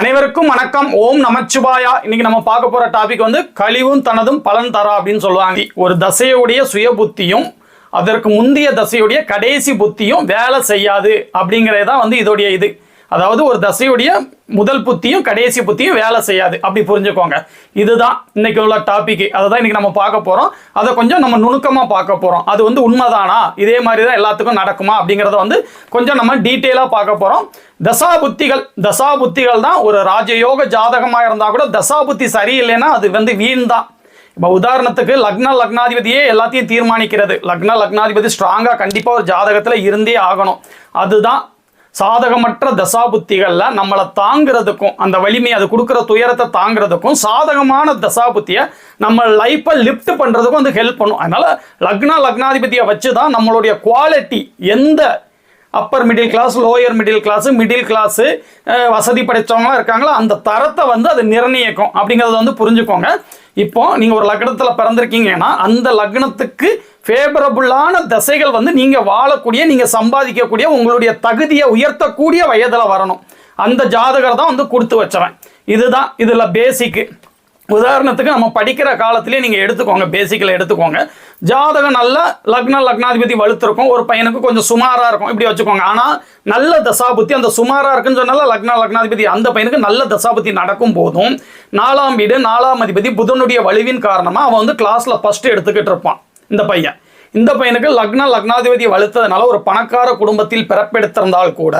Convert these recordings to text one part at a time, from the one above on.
அனைவருக்கும் வணக்கம். ஓம் நமச்சிவாயா. இன்னைக்கு நம்ம பார்க்க போற டாபிக் வந்து கழிவும் தனதும் பலன் தரா அப்படின்னு சொல்லுவாங்க. ஒரு தசையுடைய சுய புத்தியும் அதற்கு முந்தைய தசையுடைய கடைசி புத்தியும் வேலை செய்யாது அப்படிங்கிறது தான் வந்து இதோடைய இது. அதாவது ஒரு தசையுடைய முதல் புத்தியும் கடைசி புத்தியும் வேலை செய்யாது. அப்படி புரிஞ்சுக்கோங்க. இதுதான் இன்னைக்கு உள்ள டாபிக் அதை தான் இன்னைக்கு நம்ம பார்க்க போகிறோம் அதை கொஞ்சம் நம்ம நுணுக்கமாக பார்க்க போகிறோம் அது வந்து உண்மைதானா? இதே மாதிரி தான் எல்லாத்துக்கும் நடக்குமா? அப்படிங்கிறத வந்து கொஞ்சம் நம்ம டீட்டெயிலாக பார்க்க போகிறோம் தசா புத்திகள் தசா புத்திகள் தான் ஒரு ராஜயோக ஜாதகமாக இருந்தால் கூட தசா புத்தி சரியில்லைன்னா அது வந்து வீண் தான் இப்போ உதாரணத்துக்கு லக்ன லக்னாதிபதியே எல்லாத்தையும் தீர்மானிக்கிறது. லக்ன லக்னாதிபதி ஸ்ட்ராங்காக கண்டிப்பாக ஒரு ஜாதகத்தில் இருந்தே ஆகணும். அதுதான் சாதகமற்ற தசாபுத்திகளில் நம்மளை தாங்கிறதுக்கும் அந்த வலிமை அது கொடுக்குற துயரத்தை தாங்கிறதுக்கும் சாதகமான தசாபுத்தியை நம்ம லைஃப்பை லிஃப்ட் பண்ணுறதுக்கும் வந்து ஹெல்ப் பண்ணும். அதனால் லக்னா லக்னாதிபதியை வச்சு தான் நம்மளுடைய குவாலிட்டி எந்த upper middle class lower middle class middle class வசதி படைத்தவங்களாம் இருக்காங்களோ அந்த தரத்தை வந்து அது நிர்ணயிக்கும். அப்படிங்கிறத வந்து புரிஞ்சுக்கோங்க. இப்போ நீங்கள் ஒரு லக்னத்தில் பிறந்திருக்கீங்கன்னா அந்த லக்னத்துக்கு ஃபேவரபுளான தசைகள் வந்து நீங்கள் வாழக்கூடிய நீங்கள் சம்பாதிக்கக்கூடிய உங்களுடைய தகுதியை உயர்த்தக்கூடிய வயதில் வரணும். அந்த ஜாதகர் தான் வந்து கொடுத்து வச்சவன். இதுதான் இதில் பேசிக்கு உதாரணத்துக்கு நம்ம படிக்கிற காலத்திலே நீங்கள் எடுத்துக்கோங்க பேசிக்கில் எடுத்துக்கோங்க. ஜாதகம் நல்ல லக்ன லக்னாதிபதி வலுத்திருக்கும். ஒரு பையனுக்கு கொஞ்சம் சுமாராக இருக்கும். இப்படி வச்சுக்கோங்க. ஆனால் நல்ல தசாபுத்தி அந்த சுமாராக இருக்குன்னு சொன்னால லக்ன லக்னாதிபதி அந்த பையனுக்கு நல்ல தசாபுத்தி நடக்கும் போதும். நாலாம் வீடு நாலாம் அதிபதி புதனுடைய வலுவின் காரணமாக அவன் வந்து கிளாஸில் ஃபஸ்ட்டு எடுத்துக்கிட்டு இருப்பான். இந்த பையன். இந்த பையனுக்கு லக்ன லக்னாதிபதி வலுத்ததுனால ஒரு பணக்கார குடும்பத்தில் பிறப்பெடுத்திருந்தால் கூட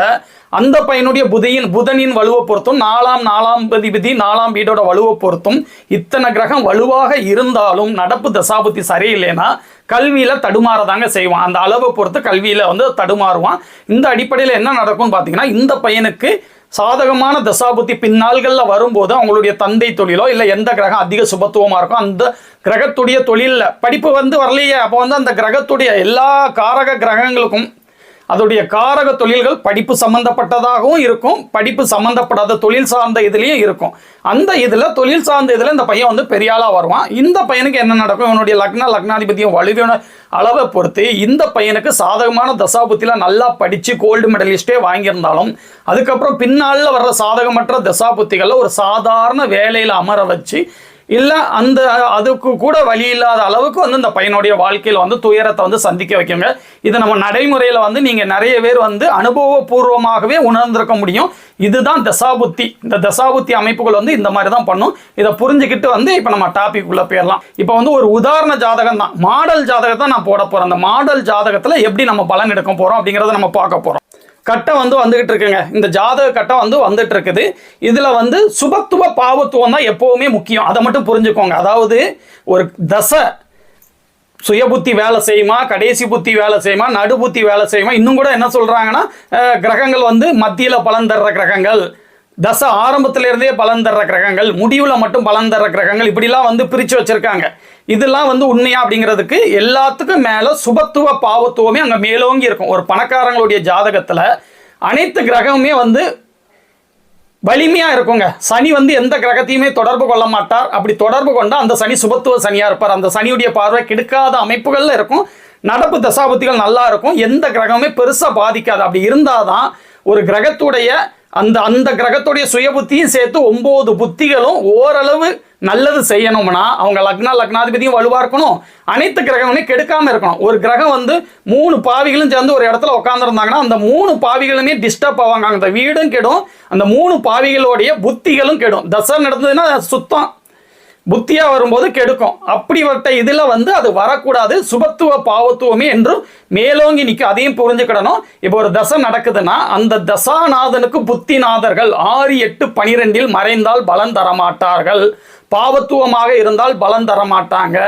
அந்த பையனுடைய புதையின் புதனின் வலுவை பொறுத்தும் நாலாம் நாலாம் அதிபதி நாலாம் வீடோட வலுவை பொறுத்தும் இத்தனை கிரகம் வலுவாக இருந்தாலும் நடப்பு தசாபுத்தி சரியில்லைன்னா கல்வியில் தடுமாறதாங்க செய்வான். அந்த அளவை பொறுத்து கல்வியில் வந்து தடுமாறுவான். இந்த அடிப்படையில் என்ன நடக்கும்னு பார்த்தீங்கன்னா இந்த பையனுக்கு சாதகமான தசாபுத்தி பின்னாள்களில் வரும்போது அவங்களுடைய தந்தை தொழிலோ இல்லை எந்த கிரகம் அதிக சுபத்துவமாக இருக்கோ அந்த கிரகத்துடைய தொழிலில் படிப்பு வந்து வரலையே. அப்போ வந்து அந்த கிரகத்துடைய எல்லா காரக கிரகங்களுக்கும் அதோடைய காரக தொழில்கள் படிப்பு சம்பந்தப்பட்டதாகவும் இருக்கும். படிப்பு சம்பந்தப்படாத தொழில் சார்ந்த இதுலேயும் இருக்கும். அந்த இதில் தொழில் சார்ந்த இதில் இந்த பையன் வந்து பெரிய ஆளாக வருவான். இந்த பையனுக்கு என்ன நடக்கும்? இவனுடைய லக்ன லக்னாதிபதியும் வலுவின அளவை பொறுத்து இந்த பையனுக்கு சாதகமான தசாபுத்தியில் நல்லா படித்து கோல்டு மெடலிஸ்டே வாங்கியிருந்தாலும் அதுக்கப்புறம் பின்னாளில் வர்ற சாதகமற்ற தசாபுத்திகளில் ஒரு சாதாரண வேலையில் அமர வச்சு இல்லை அந்த அதுக்கு கூட வழி இல்லாத அளவுக்கு வந்து இந்த பையனுடைய வாழ்க்கையில் வந்து துயரத்தை வந்து சந்திக்க வைக்குங்க. இதை நம்ம நடைமுறையில் வந்து நீங்கள் நிறைய பேர் வந்து அனுபவபூர்வமாகவே உணர்ந்திருக்க முடியும். இதுதான் தசாபுத்தி. இந்த தசாபுத்தி அமைப்புகள் வந்து இந்த மாதிரி தான் பண்ணும். இதை புரிஞ்சுக்கிட்டு வந்து இப்போ நம்ம டாபிக் உள்ள போயிடலாம். இப்போ வந்து ஒரு உதாரண ஜாதகம் தான் மாடல் ஜாதகத்தை நான் போட போகிறேன் அந்த மாடல் ஜாதகத்தில் எப்படி நம்ம பலன் எடுக்க போகிறோம் அப்படிங்கிறத நம்ம பார்க்க போகிறோம் கட்டம் வந்து வந்துகிட்டு இருக்குங்க. இந்த ஜாதக கட்டம் வந்து வந்துட்டு இருக்குது. இதில் வந்து சுபத்துவ பாவத்துவம் தான் எப்போவுமே முக்கியம். அதை மட்டும் புரிஞ்சுக்கோங்க. அதாவது ஒரு தசை சுய புத்தி வேலை செய்யுமா கடைசி புத்தி வேலை செய்யுமா நடு புத்தி வேலை செய்யுமா இன்னும் கூட என்ன சொல்கிறாங்கன்னா கிரகங்கள் வந்து மத்தியில் பலன் தர்ற கிரகங்கள். தசை ஆரம்பத்துல இருந்தே பலன் தர்ற கிரகங்கள் முடிவில் மட்டும் பலன் தர்ற கிரகங்கள் இப்படிலாம் வந்து பிரித்து வச்சுருக்காங்க. இதெல்லாம் வந்து உண்மையா அப்படிங்கிறதுக்கு எல்லாத்துக்கும் மேலே சுபத்துவ பாவத்துவமே அங்கே மேலோங்கி இருக்கும். ஒரு பணக்காரங்களுடைய ஜாதகத்தில் அனைத்து கிரகமுமே வந்து வலிமையாக இருக்குங்க. சனி வந்து எந்த கிரகத்தையுமே தொடர்பு கொள்ள மாட்டார். அப்படி தொடர்பு கொண்டால் அந்த சனி சுபத்துவ சனியாக இருப்பார். அந்த சனியுடைய பார்வை கெடுக்காத அமைப்புகளில் இருக்கும். நடப்பு தசாபத்திகள் நல்லா இருக்கும். எந்த கிரகமுமே பெருசாக பாதிக்காது. அப்படி இருந்தால் தான் ஒரு கிரகத்துடைய அந்த அந்த கிரகத்துடைய சுய புத்தியும் சேர்த்து ஒம்பது புத்திகளும் ஓரளவு நல்லது செய்யணும்னா அவங்க லக்னா லக்னாதிபதியும் வலுவாக இருக்கணும். அனைத்து கிரகங்களையும் கெடுக்காமல் இருக்கணும். ஒரு கிரகம் வந்து மூணு பாவிகளும் சேர்ந்து ஒரு இடத்துல உட்காந்துருந்தாங்கன்னா அந்த மூணு பாவிகளுமே டிஸ்டர்ப் ஆவாங்க. அந்த வீடும் கெடும் அந்த மூணு பாவிகளுடைய புத்திகளும் கெடும். தசை நடந்ததுன்னா சுத்தம். புத்தியா வரும்போது கெடுக்கும். அப்படிப்பட்ட இதுல வந்து அது வரக்கூடாது. சுபத்துவ பாவத்துவமே என்றும் மேலோங்கி நிற்கும் அதையும் புரிஞ்சுக்கிடணும். இப்போ ஒரு தசை நடக்குதுன்னா அந்த தசாநாதனுக்கு புத்திநாதர்கள் ஆறு எட்டு பனிரெண்டில் மறைந்தால் பலன் தரமாட்டார்கள். பாவத்துவமாக இருந்தால் பலன் தர மாட்டாங்க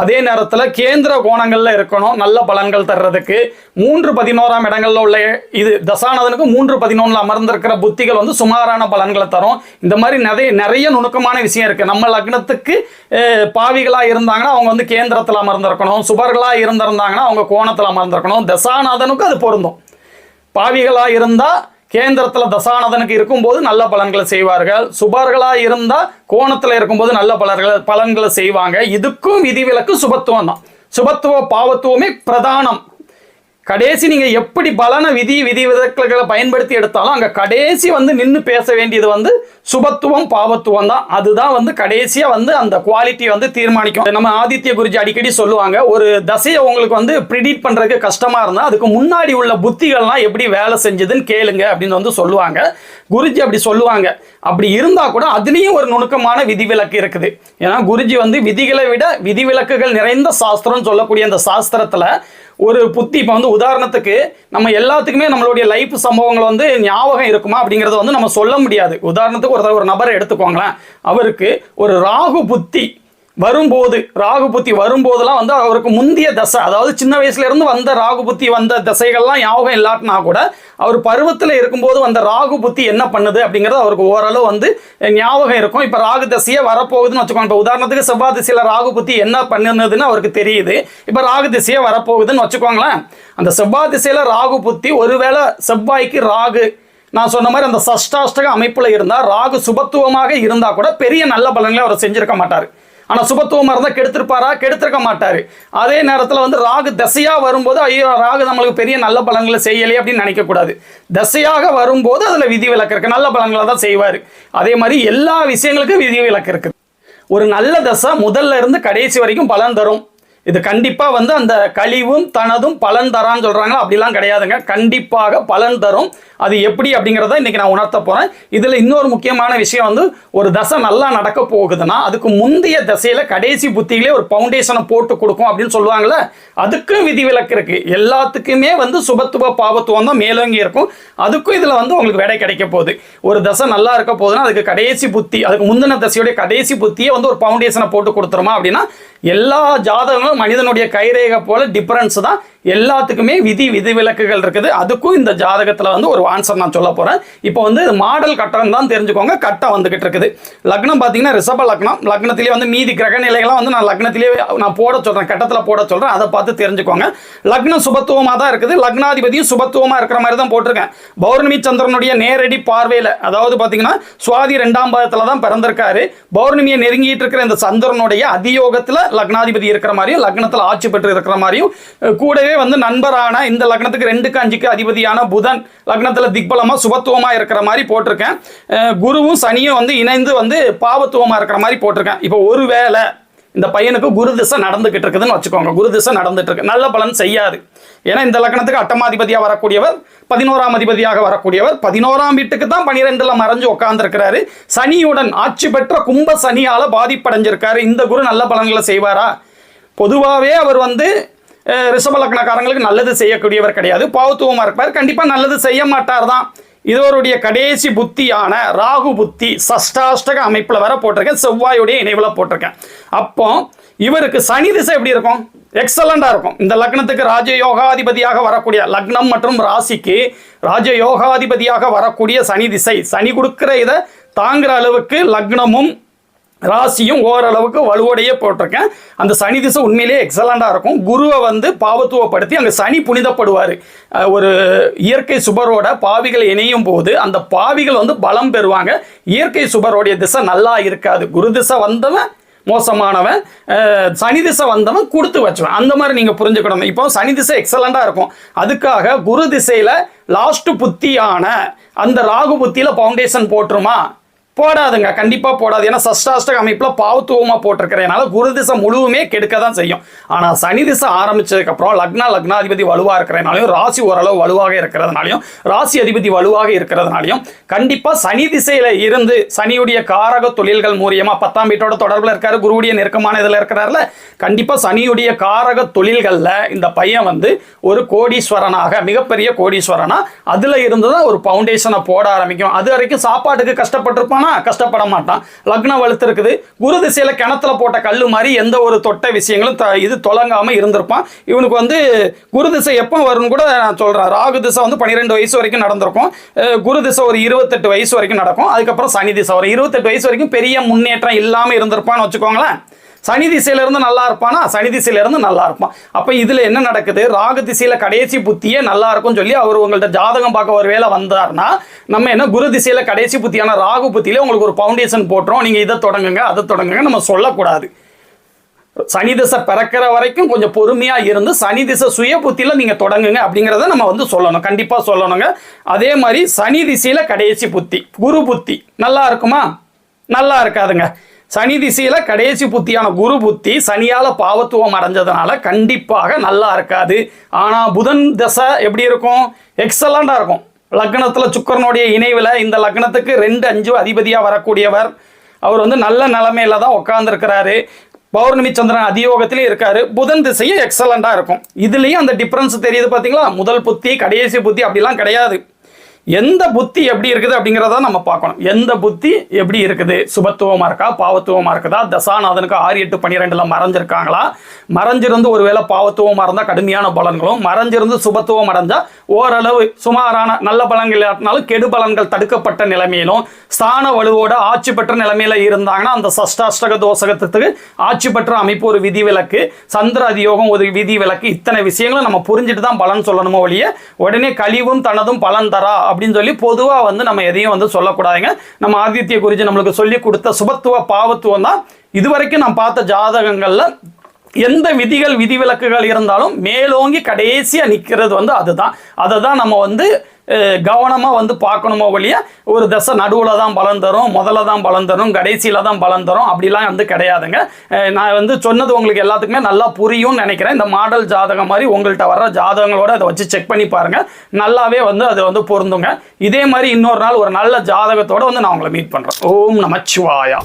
அதே நேரத்தில் கேந்திர கோணங்களில் இருக்கணும் நல்ல பலன்கள் தர்றதுக்கு. மூன்று பதினோராம் இடங்களில் உள்ள இது தசானதனுக்கு மூன்று பதினொன்றில் அமர்ந்திருக்கிற புத்திகள் வந்து சுமாரான பலன்களை தரும். இந்த மாதிரி நிறைய நிறைய நுணுக்கமான விஷயம் இருக்குது நம்ம லக்னத்துக்கு பாவிகளாக இருந்தாங்கன்னா அவங்க வந்து கேந்திரத்தில் அமர்ந்திருக்கணும். சுபர்களாக இருந்திருந்தாங்கன்னா அவங்க கோணத்தில் அமர்ந்திருக்கணும். தசாநாதனுக்கு அது பொருந்தும். பாவிகளாக இருந்தால் கேந்திரத்தில் தசானதனுக்கு இருக்கும்போது நல்ல பலன்களை செய்வார்கள். சுபர்களாக இருந்தால் கோணத்தில் இருக்கும்போது நல்ல பலர்களை பலன்களை செய்வாங்க. இதுக்கும் விதிவிலக்கு சுபத்துவம் தான் சுபத்துவ பாவத்துவமே பிரதானம். கடைசி நீங்க எப்படி பலன விதி விதி விதக்களை பயன்படுத்தி எடுத்தாலும் அங்க கடைசி வந்து நின்று பேச வேண்டியது வந்து சுபத்துவம் பாவத்துவம் தான். அதுதான் வந்து கடைசியா வந்து அந்த குவாலிட்டி வந்து தீர்மானிக்கும். நம்ம ஆதித்ய குருஜி அடிக்கடி சொல்லுவாங்க ஒரு தசையை உங்களுக்கு வந்து ப்ரிடிட் பண்றதுக்கு கஷ்டமா இருந்தா அதுக்கு முன்னாடி உள்ள புத்திகள்லாம் எப்படி வேலை செஞ்சதுன்னு கேளுங்க அப்படின்னு வந்து சொல்லுவாங்க. குருஜி அப்படி சொல்லுவாங்க. அப்படி இருந்தா கூட அதுலேயும் ஒரு நுணுக்கமான விதிவிலக்கு இருக்குது. ஏன்னா குருஜி வந்து விதிகளை விட விதிவிலக்குகள் நிறைந்த சாஸ்திரம்னு சொல்லக்கூடிய அந்த சாஸ்திரத்துல ஒரு புத்தி இப்போ வந்து உதாரணத்துக்கு நம்ம எல்லாத்துக்குமே நம்மளுடைய லைஃப் சம்பவங்கள் வந்து ஞாபகம் இருக்குமா அப்படிங்கிறத வந்து நம்ம சொல்ல முடியாது. உதாரணத்துக்கு ஒருத்தர் ஒரு நபரை எடுத்துக்கோங்களேன். அவருக்கு ஒரு ராகு புத்தி வரும்போது ராகு புத்தி வரும்போதெல்லாம் வந்து அவருக்கு முந்தைய தசை அதாவது சின்ன வயசுலேருந்து வந்த ராகு புத்தி வந்த தசைகள்லாம் ஞாபகம் இல்லாட்டினா கூட அவர் பருவத்தில் இருக்கும்போது வந்த ராகு புத்தி என்ன பண்ணுது அப்படிங்கிறது அவருக்கு ஓரளவு வந்து ஞாபகம் இருக்கும். இப்போ ராகு தசையே வரப்போகுதுன்னு வச்சுக்கோங்க. இப்போ உதாரணத்துக்கு செவ்வாய் திசையில் ராகு புத்தி என்ன பண்ணுனதுன்னு அவருக்கு தெரியுது. இப்போ ராகு திசையே வரப்போகுதுன்னு வச்சுக்கோங்களேன். அந்த செவ்வாய் திசையில் ராகு புத்தி ஒருவேளை செவ்வாய்க்கு ராகு நான் சொன்ன மாதிரி அந்த சஷ்டாஷ்டக அமைப்பில் இருந்தால் ராகு சுபத்துவமாக இருந்தால் கூட பெரிய நல்ல பலன்களை அவர் செஞ்சிருக்க மாட்டார். ஆனால் சுபத்துவமாக இருந்தால் கெடுத்திருப்பாரா? கெடுத்திருக்க மாட்டார். அதே நேரத்தில் வந்து ராகு தசையாக வரும்போது ஐயோ ராகு நம்மளுக்கு பெரிய நல்ல பலன்களை செய்யலையே அப்படின்னு நினைக்கக்கூடாது. தசையாக வரும்போது அதில் விதி விலக்கு இருக்குது நல்ல பலன்களை தான் செய்வார். அதே மாதிரி எல்லா விஷயங்களுக்கும் விதி விலக்கு இருக்குது. ஒரு நல்ல தசை முதல்ல இருந்து கடைசி வரைக்கும் பலன் தரும். இது கண்டிப்பாக வந்து அந்த கழிவும் தனதும் பலன் தரான்னு சொல்கிறாங்களோ அப்படிலாம் கிடையாதுங்க. கண்டிப்பாக பலன் தரும். அது எப்படி அப்படிங்கிறத இன்றைக்கி நான் உணர்த்த போகிறேன் இதில் இன்னொரு முக்கியமான விஷயம் வந்து ஒரு தசை நல்லா நடக்க போகுதுன்னா அதுக்கு முந்தைய தசையில் கடைசி புத்திகளே ஒரு பவுண்டேஷனை போட்டு கொடுக்கும் அப்படின்னு சொல்லுவாங்கள்ல அதுக்கும் விதிவிலக்கு இருக்குது எல்லாத்துக்குமே வந்து சுபத்துவ பாவத்துவம் தான் மேலோங்கி இருக்கும். அதுக்கும் இதில் வந்து உங்களுக்கு வேலை கிடைக்க போகுது. ஒரு தசை நல்லா இருக்க போகுதுன்னா அதுக்கு கடைசி புத்தி அதுக்கு முந்தின தசையுடைய கடைசி புத்தியே வந்து ஒரு பவுண்டேஷனை போட்டு கொடுத்துருமா அப்படின்னா எல்லா ஜாதகங்களும் மனிதனுடைய கைரேகை போல டிஃபரன்ஸ் தான் எல்லாத்துக்குமே விதி விதிவிலக்குகள் இருக்குது. அதுக்கும் இந்த ஜாதகத்தில் வந்து ஒரு ஆன்சர் நான் சொல்ல போகிறேன் இப்போ வந்து மாடல் கட்டம் தான் தெரிஞ்சுக்கோங்க. கட்டம் வந்துகிட்டு இருக்குது. லக்னம் பார்த்தீங்கன்னா ரிஷப லக்னம். லக்னத்திலே வந்து மீதி கிரக நிலைகள்லாம் வந்து நான் லக்னத்திலே நான் போட சொல்கிறேன் கட்டத்தில் போட சொல்கிறேன் அதை பார்த்து தெரிஞ்சுக்கோங்க. லக்னம் சுபத்துவமாக தான் இருக்குது. லக்னாதிபதியும் சுபத்துவமாக இருக்கிற மாதிரி தான் போட்டிருக்கேன். பௌர்ணமி சந்திரனுடைய நேரடி பார்வையில் அதாவது பார்த்தீங்கன்னா சுவாதி ரெண்டாம் பாதத்தில் தான் பிறந்திருக்காரு. பௌர்ணமியை நெருங்கிட்டு இருக்கிற இந்த சந்திரனுடைய அதியோகத்தில் லக்னாதிபதி இருக்கிற மாதிரியும் லக்னத்தில் ஆட்சி பெற்று இருக்கிற மாதிரியும் கூடவே கூடவே வந்து நண்பரான இந்த லக்னத்துக்கு ரெண்டுக்கு அஞ்சுக்கு அதிபதியான புதன் லக்னத்தில் திக்பலமாக சுபத்துவமாக இருக்கிற மாதிரி போட்டிருக்கேன். குருவும் சனியும் வந்து இணைந்து வந்து பாவத்துவமாக இருக்கிற மாதிரி போட்டிருக்கேன். இப்போ ஒருவேளை இந்த பையனுக்கு குரு திசை நடந்துகிட்டு இருக்குதுன்னு வச்சுக்கோங்க. குரு திசை நடந்துட்டு இருக்கு. நல்ல பலன் செய்யாது. ஏன்னா இந்த லக்னத்துக்கு அட்டமாதிபதியாக வரக்கூடியவர் பதினோராம் அதிபதியாக வரக்கூடியவர் பதினோராம் வீட்டுக்கு தான் பனிரெண்டுல மறைஞ்சு உட்கார்ந்துருக்கிறாரு சனியுடன் ஆட்சி பெற்ற கும்ப சனியால பாதிப்படைஞ்சிருக்காரு. இந்த குரு நல்ல பலன்களை செய்வாரா? பொதுவாகவே அவர் வந்து அஹ், ரிஷப லக்னக்காரங்களுக்கு நல்லது செய்யக்கூடியவர் கிடையாது. பாவத்துவமாக இருப்பார். கண்டிப்பாக நல்லது செய்ய மாட்டார் தான் இதோருடைய கடைசி புத்தியான ராகு புத்தி சஷ்டாஷ்டக அமைப்பில் வர போட்டிருக்கேன். செவ்வாயுடைய இணைவில் போட்டிருக்கேன். அப்போ இவருக்கு சனி திசை எப்படி இருக்கும்? எக்ஸலண்டாக இருக்கும். இந்த லக்னத்துக்கு ராஜயோகாதிபதியாக வரக்கூடிய லக்னம் மற்றும் ராசிக்கு ராஜயோகாதிபதியாக வரக்கூடிய சனி திசை. சனி கொடுக்குற இதை தாங்குற அளவுக்கு லக்னமும் ராசியும் ஓரளவுக்கு வலுவோடையே போட்டிருக்கேன். அந்த சனி திசை உண்மையிலேயே எக்ஸலண்டாக இருக்கும். குருவை வந்து பாவத்துவப்படுத்தி அங்கே சனி புனிதப்படுவார். ஒரு இயற்கை சுபரோட பாவிகள் இணையும் போது அந்த பாவிகள் வந்து பலம் பெறுவாங்க. இயற்கை சுபரோடைய திசை நல்லா இருக்காது. குரு திசை வந்தவன் மோசமானவன் சனி திசை வந்தவன் கொடுத்து வச்சவன். அந்த மாதிரி நீங்கள் புரிஞ்சுக்கணும். இப்போ சனி திசை எக்ஸலண்டாக இருக்கும். அதுக்காக குரு திசையில் லாஸ்ட் புத்தியான அந்த ராகு புத்தியில் ஃபவுண்டேஷன் போட்டுருமா? போடாதுங்க கண்டிப்பாக போடாது. ஏன்னா சஷ்டாஷ்டக அமைப்பில் பாவத்துவமாக போட்டிருக்கிறதுனால குரு திசை முழுவுமே கெடுக்க தான் செய்யும். ஆனால் சனி திசை ஆரம்பிச்சதுக்கப்புறம் லக்னா லக்னாதிபதி வலுவாக இருக்கிறதுனாலையும் ராசி ஓரளவு வலுவாக இருக்கிறதுனாலையும் ராசி அதிபதி வலுவாக இருக்கிறதுனாலையும் கண்டிப்பாக சனி திசையில் இருந்து சனியுடைய காரக தொழில்கள் மூலியமாக பத்தாம் வீட்டோட தொடர்பில் இருக்காரு குருவுடைய நெருக்கமான இதில் இருக்கிறார்ல கண்டிப்பாக சனியுடைய காரக தொழில்களில் இந்த பையன் வந்து ஒரு கோடீஸ்வரனாக மிகப்பெரிய கோடீஸ்வரனாக அதில் இருந்து தான் ஒரு ஃபவுண்டேஷனை போட ஆரம்பிக்கும். அது வரைக்கும் சாப்பாட்டுக்கு கஷ்டப்பட்டிருப்பான் கஷ்டப்பட மாட்டான். லக்னம் வலுத்து இருக்குது குரு திசையில் கிணத்துல போட்ட கல் மாதிரி எந்த ஒரு தொட்ட விஷயங்களும் த இது தொலங்காமல் இருந்திருப்பான். இவனுக்கு வந்து குரு திசை எப்போ வரும்னு கூட நான் சொல்கிறேன் ராகு திசை வந்து பன்னிரெண்டு வயசு வரைக்கும் நடந்திருக்கும். குரு திசை ஒரு இருபத்தெட்டு வயசு வரைக்கும் நடக்கும். அதுக்கப்புறம் சனி திசை. ஒரு இருபத்தெட்டு வயசு வரைக்கும் பெரிய முன்னேற்றம் இல்லாமல் இருந்திருப்பான்னு வச்சுக்கோங்களேன். சனி திசையிலேருந்து நல்லா இருப்பானா? சனி திசையிலேருந்து நல்லா இருப்பான். அப்போ இதில் என்ன நடக்குது? ராகு திசையில் கடைசி புத்தியே நல்லா இருக்கும்னு சொல்லி அவர் உங்கள்கிட்ட ஜாதகம் பார்க்க ஒரு வேலை வந்தார்னா நம்ம என்ன குரு திசையில் கடைசி புத்தியான ராகு புத்தியிலே உங்களுக்கு ஒரு ஃபவுண்டேஷன் போட்டுரும். நீங்கள் இதை தொடங்குங்க அதை தொடங்குங்க நம்ம சொல்லக்கூடாது. சனி திசை பிறக்கிற வரைக்கும் கொஞ்சம் பொறுமையா இருந்து சனி திசை சுய புத்தியில நீங்க தொடங்குங்க அப்படிங்கிறத நம்ம வந்து சொல்லணும். கண்டிப்பா சொல்லணுங்க. அதே மாதிரி சனி திசையில கடைசி புத்தி குரு புத்தி நல்லா இருக்குமா? நல்லா இருக்காதுங்க. சனி திசையில் கடைசி புத்தியான குரு புத்தி சனியால் பாவத்துவம் அடைஞ்சதுனால கண்டிப்பாக நல்லா இருக்காது. ஆனால் புதன் தசை எப்படி இருக்கும்? எக்ஸலண்டாக இருக்கும். லக்னத்தில் சுக்கரனுடைய இணைவில் இந்த லக்னத்துக்கு ரெண்டு அஞ்சு அதிபதியாக வரக்கூடியவர். அவர் வந்து நல்ல நிலைமையில தான் உட்காந்துருக்கிறாரு பௌர்ணமி சந்திரன் அதியோகத்திலே இருக்காரு. புதன் திசையும் எக்ஸலண்டாக இருக்கும். இதுலேயும் அந்த டிஃப்ரென்ஸ் தெரியுது பார்த்தீங்களா முதல் புத்தி கடைசி புத்தி அப்படிலாம் கிடையாது. எந்த புத்தி எப்படி இருக்குது அப்படிங்கிறத நம்ம பார்க்கணும். எந்த புத்தி எப்படி இருக்குது? சுபத்துவமாக இருக்கா? பாவத்துவமாக இருக்குதா? தசாநாதனுக்கு ஆறு எட்டு பன்னிரெண்டில் மறைஞ்சிருக்காங்களா? மறைஞ்சிருந்து ஒருவேளை பாவத்துவமாக இருந்தால் கடுமையான பலன்களும் மறைஞ்சிருந்து சுபத்துவம் அடைஞ்சால் ஓரளவு சுமாரான நல்ல பலன்கள் இல்லாட்டினாலும் கெடு பலன்கள் தடுக்கப்பட்ட நிலைமையிலும் ஸ்தான வலுவோட ஆட்சி பெற்ற நிலைமையில் இருந்தாங்கன்னா அந்த சஷ்டாஷ்டக தோசகத்துக்கு ஆட்சி பெற்ற அமைப்பு ஒரு விதி விலக்கு சந்திர அதியோகம் ஒரு விதி விலக்கு இத்தனை விஷயங்களும் நம்ம புரிஞ்சுட்டு தான் பலன் சொல்லணுமோ ஒழிய உடனே கழிவும் தனதும் பலன் தரா அப்படின்னு சொல்லி பொதுவாக வந்து நம்ம எதையும் வந்து சொல்லக்கூடாதுங்க. நம்ம ஆதித்ய குருஜி நம்மளுக்கு சொல்லி கொடுத்த சுபத்துவ பாவத்துவம் தான். இதுவரைக்கும் நான் பார்த்த ஜாதகங்கள்ல எந்த விதிகள் விதிவிலக்குகள் இருந்தாலும் மேலோங்கி கடைசியாக நிற்கிறது வந்து அதுதான். அதை தான் நம்ம வந்து கவனமாக வந்து பார்க்கணுமோ ஒழிய ஒரு தசை நடுவில் தான் பலன் தரும் முதல்ல தான் பலன் தரும் கடைசியில் தான் பலன் தரும். அப்படிலாம் வந்து கிடையாதுங்க. நான் வந்து சொன்னது உங்களுக்கு எல்லாத்துக்குமே நல்லா புரியும்னு நினைக்கிறேன். இந்த மாடல் ஜாதகம் மாதிரி உங்கள்கிட்ட வர்ற ஜாதகங்களோட அதை வச்சு செக் பண்ணி பாருங்கள் நல்லாவே வந்து அது வந்து பொருந்துங்க. இதே மாதிரி இன்னொரு நாள் ஒரு நல்ல ஜாதகத்தோடு வந்து நான் உங்களை மீட் பண்ணுறேன் ஓம் நமச்சிவாயா.